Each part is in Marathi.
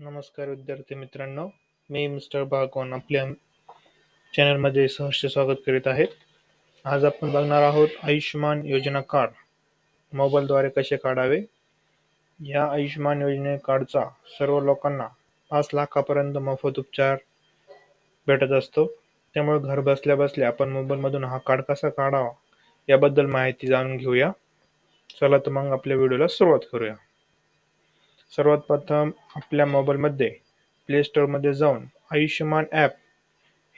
नमस्कार विद्यार्थी मित्रांनो. मी मिस्टर भागवान आपल्या चॅनलमध्ये सहर्ष स्वागत करीत आहे. आज आपण बघणार आहोत आयुष्यमान योजना कार्ड. मोबाईलद्वारे कसे काढावे? या आयुष्यमान योजने कार्डचा सर्व लोकांना पाच लाखापर्यंत मोफत उपचार भेटत असतो. त्यामुळे घर बसल्या बसल्या आपण मोबाईलमधून हा कार्ड कसा काढावा याबद्दल माहिती जाणून घेऊया. चला तर मग आपल्या व्हिडिओला सुरुवात करूया. सर्वात प्रथम आपल्या मोबाईलमध्ये प्ले स्टोअरमध्ये जाऊन आयुष्यमान ॲप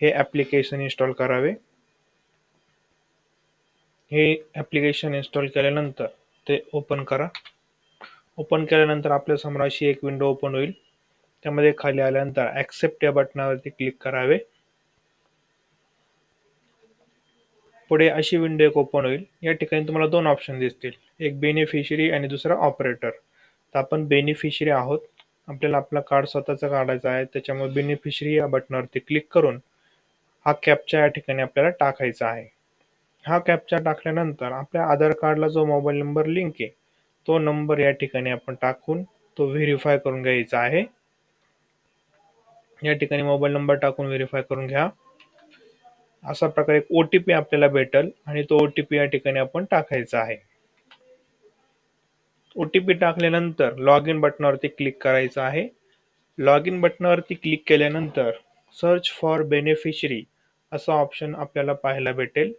हे ॲप्लिकेशन इन्स्टॉल करावे. हे ॲप्लिकेशन इन्स्टॉल केल्यानंतर ते ओपन करा. ओपन केल्यानंतर आपल्यासमोर अशी एक विंडो ओपन होईल. त्यामध्ये खाली आल्यानंतर ॲक्सेप्ट या बटनावरती क्लिक करावे. पुढे अशी विंडो एक ओपन होईल. या ठिकाणी तुम्हाला दोन ऑप्शन दिसतील. एक बेनिफिशरी आणि दुसरा ऑपरेटर तर आपण बेनिफिशरी आहोत. आपल्याला आपला कार्ड स्वतःचा काढायचा आहे. त्याच्यामुळे बेनिफिशरी या बटनावरती क्लिक करून हा कॅपचा या ठिकाणी आपल्याला टाकायचा आहे. हा कॅपचा टाकल्यानंतर आपल्या आधार कार्डला जो मोबाईल नंबर लिंक आहे तो नंबर या ठिकाणी आपण टाकून तो व्हेरीफाय करून घ्यायचा आहे. या ठिकाणी मोबाईल नंबर टाकून व्हेरीफाय करून घ्या. अशा प्रकारे एक ओ टी पी आपल्याला भेटेल आणि तो ओ टी पी या ठिकाणी आपण टाकायचा आहे. ओ टी पी टाकल्यानंतर लॉग इन बटनावरती क्लिक करायचं आहे. लॉग इन बटनावरती क्लिक केल्यानंतर सर्च फॉर बेनिफिशरी असा ऑप्शन आपल्याला पाहायला भेटेल.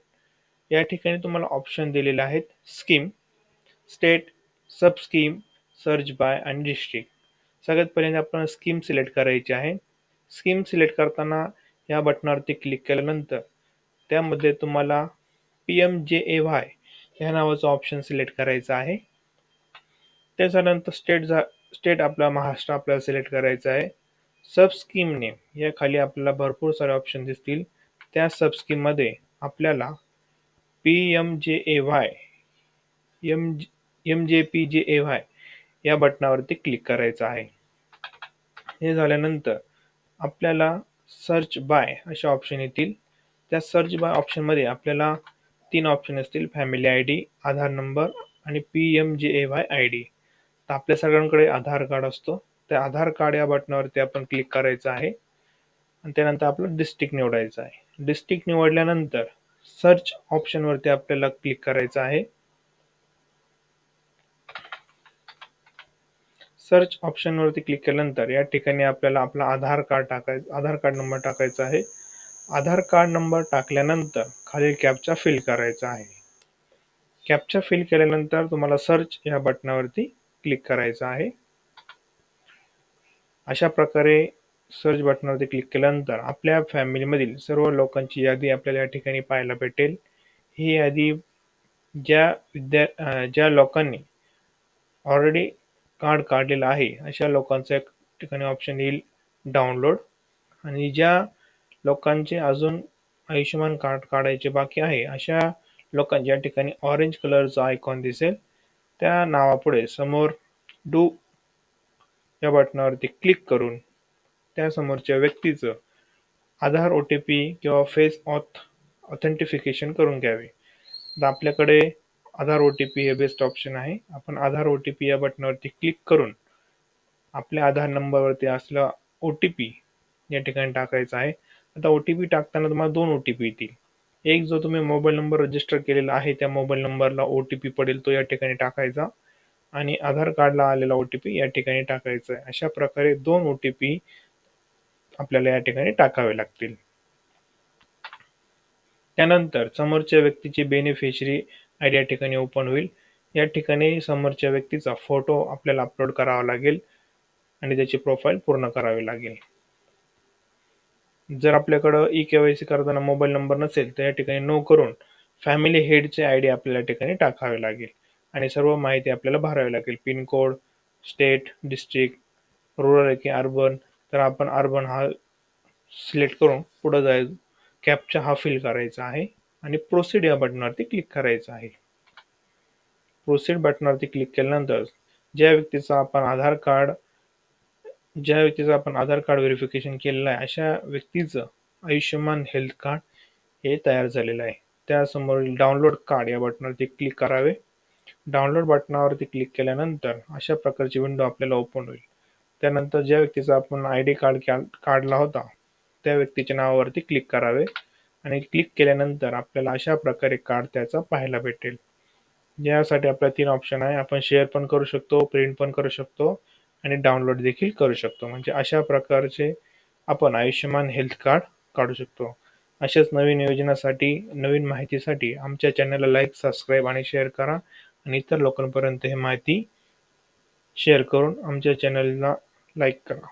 या ठिकाणी तुम्हाला ऑप्शन दिलेले आहेत scheme state sub scheme search by आणि डिस्ट्रिक्ट सगळ्यात पहिल्यांदा आपण स्कीम सिलेक्ट करायची आहे. स्कीम सिलेक्ट करताना या बटनावरती क्लिक केल्यानंतर त्यामध्ये तुम्हाला P M J A Y ह्या नावाचं ऑप्शन सिलेक्ट करायचं आहे. त्याच्यानंतर स्टेट जा स्टेट आपला महाराष्ट्र आपल्याला सिलेक्ट करायचा आहे. सब स्कीम नेम या खाली आपल्याला भरपूर सारे ऑप्शन दिसतील. त्या सब स्कीममध्ये आपल्याला P M J A Y M M J P J A Y या बटनावरती क्लिक करायचं आहे. हे झाल्यानंतर आपल्याला सर्च बाय असे ऑप्शन येतील. त्या सर्च बाय ऑप्शनमध्ये आपल्याला तीन ऑप्शन असतील. Family I D Aadhaar number आणि P M J A Y I D तर आपल्या सगळ्यांकडे आधार कार्ड असतो. त्या आधार कार्ड या बटनावरती आपण क्लिक करायचं आहे. आणि त्यानंतर आपलं डिस्ट्रिक्ट निवडायचं आहे. डिस्ट्रिक्ट निवडल्यानंतर सर्च ऑप्शनवरती आपल्याला क्लिक करायचं आहे. सर्च ऑप्शनवरती क्लिक केल्यानंतर या ठिकाणी आपल्याला आपला आधार कार्ड टाकायचं आधार कार्ड नंबर टाकायचा आहे. आधार कार्ड नंबर टाकल्यानंतर खालील कॅपचा फिल करायचा आहे. कॅपचा फिल केल्यानंतर तुम्हाला सर्च या बटनावरती क्लिक करायचं आहे. अशा प्रकारे सर्च बटनावरती क्लिक केल्यानंतर आपल्या फॅमिलीमधील सर्व लोकांची यादी आपल्याला या ठिकाणी पाहायला भेटेल. ही यादी ज्या विद्या ज्या लोकांनी ऑलरेडी कार्ड काढलेलं आहे अशा लोकांचं एक ठिकाणी ऑप्शन येईल डाउनलोड आणि ज्या लोकांचे अजून आयुष्यमान कार्ड काढायचे बाकी आहे अशा लोकांच्या ठिकाणी ऑरेंज कलरचा आयकॉन दिसेल. त्या नावापुढे समोर डू या बटनावरती क्लिक करून त्या समोरच्या व्यक्तीचं आधार ओ टी पी किंवा फेस ऑथ ऑथेंटिफिकेशन करून घ्यावे. तर आपल्याकडे आधार ओ टी पी हे बेस्ट ऑप्शन आहे. आपण आधार ओ टी पी या बटनावरती क्लिक करून आपल्या आधार नंबरवरती असला ओ टी पी या ठिकाणी टाकायचा आहे. आता ओ टी पी टाकताना तुम्हाला दोन ओ टी पी येतील. एक जो तुम्ही मोबाईल नंबर रजिस्टर केलेला आहे त्या मोबाईल नंबरला ओ टी पी पडेल तो या ठिकाणी टाकायचा. आणि आधार कार्डला आलेला ओ टी पी या ठिकाणी टाकायचा आहे. अशा प्रकारे दोन ओ टी पी आपल्याला या ठिकाणी टाकावे लागतील. त्यानंतर समोरच्या व्यक्तीची बेनिफिशरी आय डी या ठिकाणी ओपन होईल. या ठिकाणी समोरच्या व्यक्तीचा फोटो आपल्याला अपलोड करावा लागेल आणि त्याची प्रोफाईल पूर्ण करावी लागेल. जर आपल्याकडं ई केवायसी करताना मोबाईल नंबर नसेल तर या ठिकाणी नो करून फॅमिली हेडचे आय डी आपल्याला ठिकाणी टाकावे लागेल. आणि सर्व माहिती आपल्याला भरावी लागेल. Pin code state district rural की अर्बन तर आपण अर्बन हा सिलेक्ट करून पुढं जायचं कॅपचा हा फिल करायचा आहे. आणि प्रोसीड या बटनावरती क्लिक करायचं आहे. प्रोसीड बटनावरती क्लिक केल्यानंतर ज्या व्यक्तीचा आपण आधार कार्ड ज्या व्यक्तीचं आपण आधार कार्ड व्हेरिफिकेशन केलेलं आहे अशा व्यक्तीचं आयुष्यमान हेल्थ कार्ड हे तयार झालेलं आहे. त्यासमोरील डाउनलोड कार्ड या बटनावरती क्लिक करावे. डाउनलोड बटनावरती क्लिक केल्यानंतर अशा प्रकारची विंडो आपल्याला ओपन होईल. त्यानंतर ज्या व्यक्तीचा आपण आय डी कार्ड काढला होता त्या व्यक्तीच्या नावावरती क्लिक करावे आणि क्लिक केल्यानंतर आपल्याला अशा प्रकारे कार्ड त्याचा पाहायला भेटेल. यासाठी आपल्या तीन ऑप्शन आहे. आपण शेअर पण करू शकतो प्रिंट पण करू शकतो. आणि डाउनलोड देखील करू शकतो. म्हणजे अशा प्रकारचे आपण आयुष्यमान हेल्थ कार्ड काढू शकतो. अशाच नवीन योजनासाठी नवीन माहितीसाठी आमच्या चॅनलला लाईक सबस्क्राईब आणि शेअर करा. आणि इतर लोकांपर्यंत ही माहिती शेअर करून आमच्या चॅनलला लाईक करा.